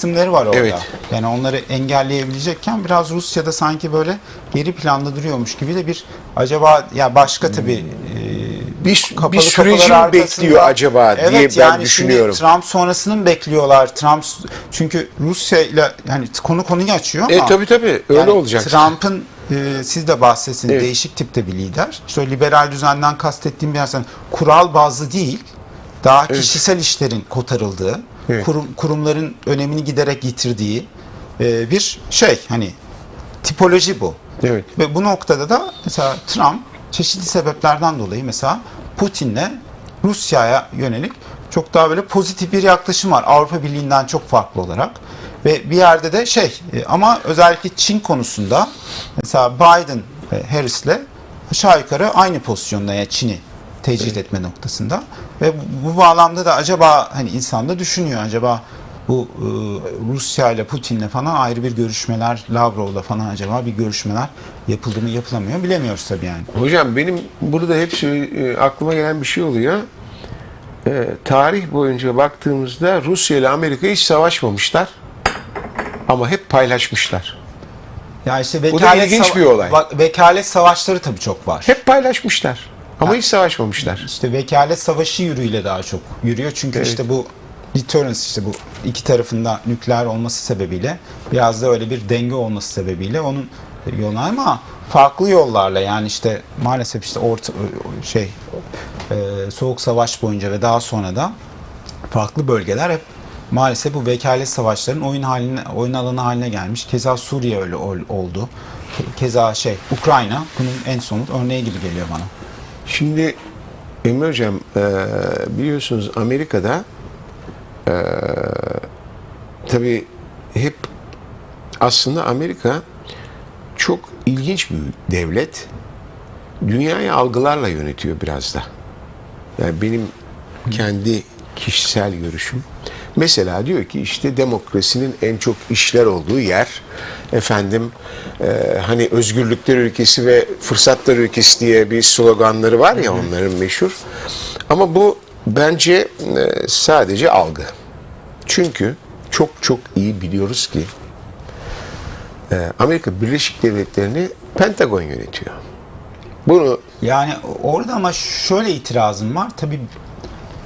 isimleri var orada. Evet. Yani onları engelleyebilecekken biraz Rusya'da sanki böyle geri planda duruyormuş gibi de bir acaba ya başka tabii e, Bir, bir süreci mi bekliyor acaba evet, diye ben yani düşünüyorum. Trump sonrasını mı bekliyorlar? Trump çünkü Rusya ile yani konu konuyu açıyor ama E tabii tabii öyle yani olacak. Trump'ın e, siz de bahsetsiniz Evet. değişik tipte bir lider. İşte liberal düzenden kastettiğim bir yerden kural bazlı değil, daha kişisel işlerin kotarıldığı, Evet. kurum, kurumların önemini giderek yitirdiği e, bir şey hani tipoloji bu. Evet. Ve bu noktada da mesela Trump çeşitli sebeplerden dolayı mesela Putin'le Rusya'ya yönelik çok daha böyle pozitif bir yaklaşım var. Avrupa Birliği'nden çok farklı olarak. Ve bir yerde de şey e, ama özellikle Çin konusunda mesela Biden ve Harris'le aşağı yukarı aynı pozisyonda yani Çin'i tecrit etme noktasında. Ve bu, bağlamda da acaba hani insan da düşünüyor acaba bu e, Rusya ile Putin'le falan ayrı bir görüşmeler, Lavrov'la falan acaba bir görüşmeler yapıldı mı yapılamıyor bilemiyoruz tabii yani. Hocam benim burada hep söyle- e, aklıma gelen bir şey oluyor. E, tarih boyunca baktığımızda Rusya ile Amerika hiç savaşmamışlar. Ama hep paylaşmışlar. Ya işte Bu da vekalet, ilginç bir olay. vekalet savaşları tabii çok var. Hep paylaşmışlar. Ama hiç savaşmamışlar. İşte vekalet savaşı yürüyle daha çok yürüyor. Çünkü Evet. işte bu deterrence işte bu iki tarafında nükleer olması sebebiyle biraz da öyle bir denge olması sebebiyle onun yoluna ama farklı yollarla yani işte maalesef işte orta şey e, soğuk savaş boyunca ve daha sonra da farklı bölgeler hep maalesef bu vekalet savaşların oyun haline oyun alanı haline gelmiş. Keza Suriye öyle ol- oldu. Ke- Keza şey Ukrayna bunun en somut örneği gibi geliyor bana. Şimdi Emre Hocam e, biliyorsunuz Amerika'da e, tabii hep aslında Amerika çok ilginç bir devlet. Dünyayı algılarla yönetiyor biraz da. Yani benim kendi kişisel görüşüm. Mesela diyor ki işte demokrasinin en çok işler olduğu yer efendim e, hani özgürlükler ülkesi ve fırsatlar ülkesi diye bir sloganları var ya onların meşhur. Ama bu bence e, sadece algı. Çünkü çok çok iyi biliyoruz ki e, Amerika Birleşik Devletleri'ni Pentagon yönetiyor. Bunu Yani orada ama şöyle itirazım var. Tabii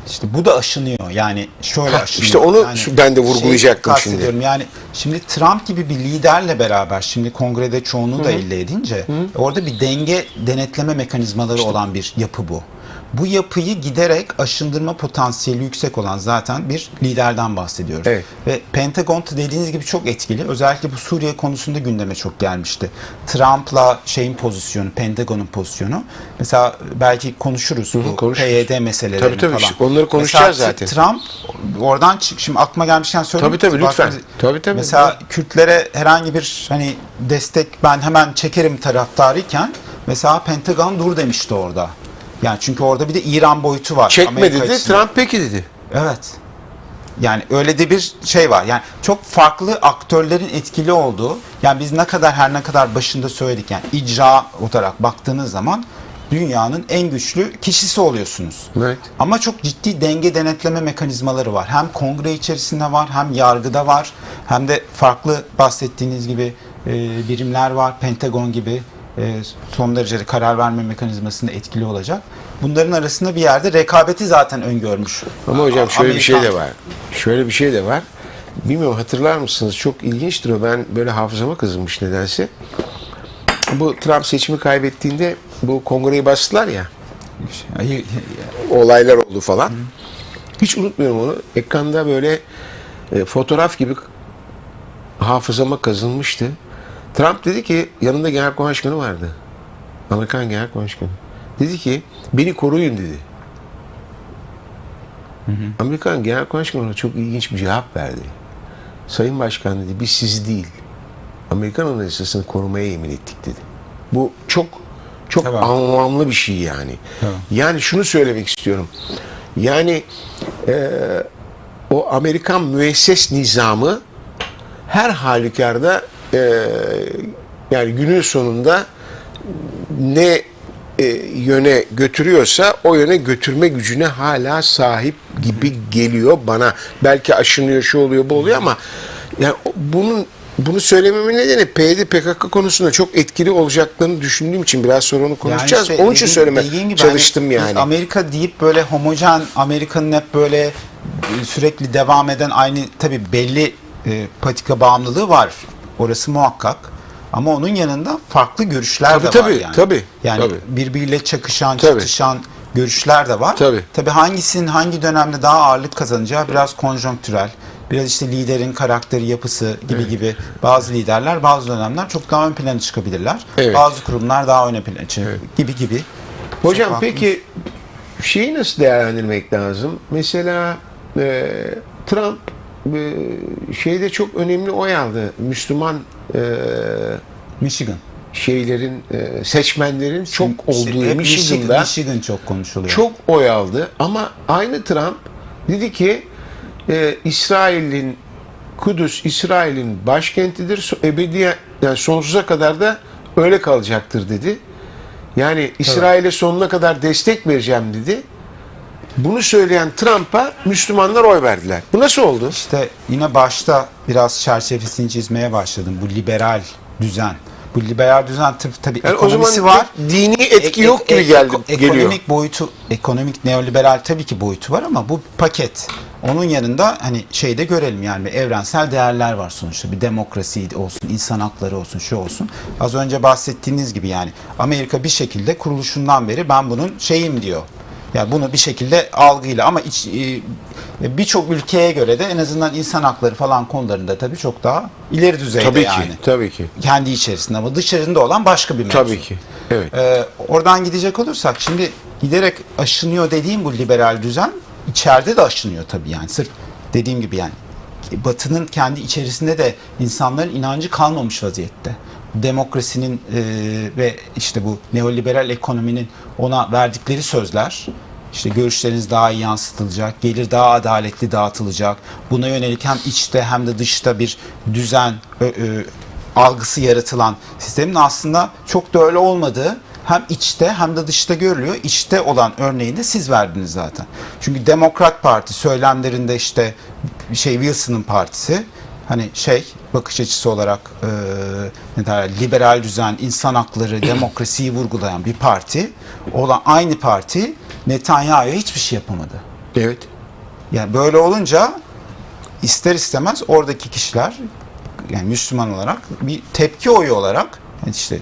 işte bu da aşınıyor. Yani şöyle aşınıyor. işte onu yani ben de vurgulayacaktım şeyi şimdi. Yani şimdi Trump gibi bir liderle beraber şimdi kongrede çoğunluğu da elde edince orada bir denge denetleme mekanizmaları olan bir yapı bu. Bu yapıyı giderek aşındırma potansiyeli yüksek olan zaten bir liderden bahsediyoruz. Evet. Ve Pentagon dediğiniz gibi çok etkili. Özellikle bu Suriye konusunda gündeme çok gelmişti. Trump'la şeyin pozisyonu, Pentagon'un pozisyonu. Mesela belki konuşuruz bu konuşuruz. PYD meselelerini Tabii, tabii. falan. Onları konuşacağız Mesela zaten. Trump oradan çık şimdi aklıma gelmişken söyleyeyim. Tabii, tabii, lütfen. Tabii, tabii. Mesela Kürtlere herhangi bir hani destek ben hemen çekerim taraftarıyken mesela Pentagon dur demişti orada. Yani çünkü orada bir de İran boyutu var. çekme Amerika dedi, açısından. Trump peki dedi. Evet. Yani öyle de bir şey var. Yani çok farklı aktörlerin etkili olduğu. Yani biz ne kadar her ne kadar başında söyledik yani icra olarak baktığınız zaman dünyanın en güçlü kişisi oluyorsunuz. Evet. Ama çok ciddi denge denetleme mekanizmaları var. Hem kongre içerisinde var, hem yargıda var, hem de farklı bahsettiğiniz gibi e, birimler var, Pentagon gibi son derece karar verme mekanizmasında etkili olacak. Bunların arasında bir yerde rekabeti zaten öngörmüş. Ama hocam şöyle bir şey de Amerikan- var. Şöyle bir şey de var. Bilmiyorum hatırlar mısınız? Çok ilginçtir o. Ben böyle hafızama kazınmış nedense. Bu Trump seçimi kaybettiğinde bu kongreyi bastılar ya. Hayır, Olaylar oldu falan. Hiç unutmuyorum onu. Ekranda böyle e, fotoğraf gibi hafızama kazınmıştı. Trump dedi ki yanında genel başkanı vardı. Amerikan genel başkanı. Dedi ki beni koruyun dedi. Amerikan genel başkanı ona çok ilginç bir cevap verdi. Sayın Başkan dedi biz sizi değil Amerikan Anayasası'nı korumaya yemin ettik dedi. Bu çok çok Tamam. anlamlı bir şey yani. Tamam. Yani şunu söylemek istiyorum. Yani e, o Amerikan müesses nizamı her halükarda e, yani günün sonunda ne e, yöne götürüyorsa o yöne götürme gücüne hala sahip gibi geliyor bana. Belki aşınıyor, şu oluyor, bu oluyor ama Yani bunun bunu söylememin nedeni PYD PKK konusunda çok etkili olacaklarını düşündüğüm için biraz sonra onu konuşacağız. işte Onun için dediğin- söyleme dediğin gibi çalıştım hani yani. Amerika deyip böyle homojen Amerika'nın hep böyle e, sürekli devam eden aynı tabi belli e, patika bağımlılığı var. Orası muhakkak. Ama onun yanında farklı görüşler Tabii, de var tabii, yani. tabii, yani tabii. birbiriyle çakışan, Tabii. çatışan görüşler de var. Tabii. Tabii hangisinin hangi dönemde daha ağırlık kazanacağı biraz konjonktürel. Biraz işte liderin karakteri, yapısı gibi gibi bazı liderler bazı dönemler çok daha ön plana çıkabilirler. Evet. Bazı kurumlar daha ön plana çıkabilir gibi gibi. Hocam Çok peki şeyi nasıl değerlendirmek lazım? Mesela e, Trump e, şeyde çok önemli oy aldı. Müslüman e, Michigan. şeylerin e, seçmenlerin çok İşte olduğu hep Michigan'da Michigan, çok konuşuluyor. çok oy aldı ama aynı Trump dedi ki e, İsrail'in Kudüs İsrail'in başkentidir. So- Ebediye yani sonsuza kadar da öyle kalacaktır dedi. Yani İsrail'e sonuna kadar destek vereceğim dedi. Bunu söyleyen Trump'a Müslümanlar oy verdiler. Bu nasıl oldu? İşte yine başta biraz çerçevesini çizmeye başladım. Bu liberal düzen. Bu liberal düzen tab- tabii Yani o ekonomisi zaman var. dini etki Ek- yok ek- gibi geldi eko- geliyor. Ekonomik boyutu, ekonomik neoliberal tabii ki boyutu var ama bu paket. Onun yanında hani şeyde görelim yani evrensel değerler var sonuçta. Bir demokrasi olsun, insan hakları olsun, şu olsun. Az önce bahsettiğiniz gibi yani Amerika bir şekilde kuruluşundan beri ben bunun şeyim diyor. Yani bunu bir şekilde algıyla ama iç, e, birçok ülkeye göre de en azından insan hakları falan konularında tabii çok daha ileri düzeyde Tabii yani. ki. Tabii ki. Kendi içerisinde ama dışarında olan başka bir mevzu. Tabii ki. Evet. Ee, oradan gidecek olursak şimdi giderek aşınıyor dediğim bu liberal düzen içeride de aşınıyor tabii yani sırf dediğim gibi yani Batı'nın kendi içerisinde de insanların inancı kalmamış vaziyette. Demokrasinin e, ve işte bu neoliberal ekonominin ona verdikleri sözler işte görüşleriniz daha iyi yansıtılacak, gelir daha adaletli dağıtılacak. Buna yönelik hem içte hem de dışta bir düzen, ö- ö, algısı yaratılan sistemin aslında çok da öyle olmadığı hem içte hem de dışta görülüyor. İçte olan örneğini de siz verdiniz zaten. Çünkü Demokrat Parti söylemlerinde işte şey Wilson'ın partisi hani şey bakış açısı olarak e, ne derler liberal düzen, insan hakları, demokrasiyi vurgulayan bir parti olan aynı parti Netanyahu'ya hiçbir şey yapamadı. Evet. Yani böyle olunca ister istemez oradaki kişiler yani Müslüman olarak bir tepki oyu olarak yani işte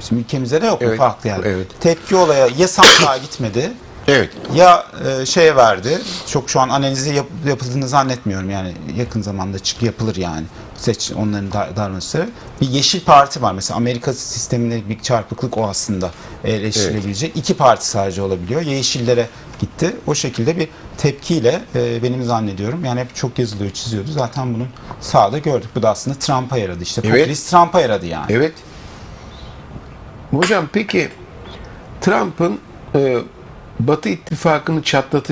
bizim ülkemizde de yok mu Evet, farklı yani. evet. Tepki olaya ya sandığa gitmedi Evet. ya e, şeye verdi. Çok şu an analizi yap- yapıldığını zannetmiyorum yani yakın zamanda çık yapılır yani. Seç onların da- davranışları. Bir yeşil parti var mesela Amerika sisteminde bir çarpıklık o aslında eleştirilebilecek. İki parti sadece olabiliyor. Yeşillere gitti. O şekilde bir tepkiyle e, benim zannediyorum. Yani hep çok yazılıyor, çiziyordu. Zaten bunun sağda gördük. Bu da aslında Trump'a yaradı. İşte Evet. popülist Trump'a yaradı yani. Evet. Hocam peki Trump'ın e, Batı ittifakını çatlatacak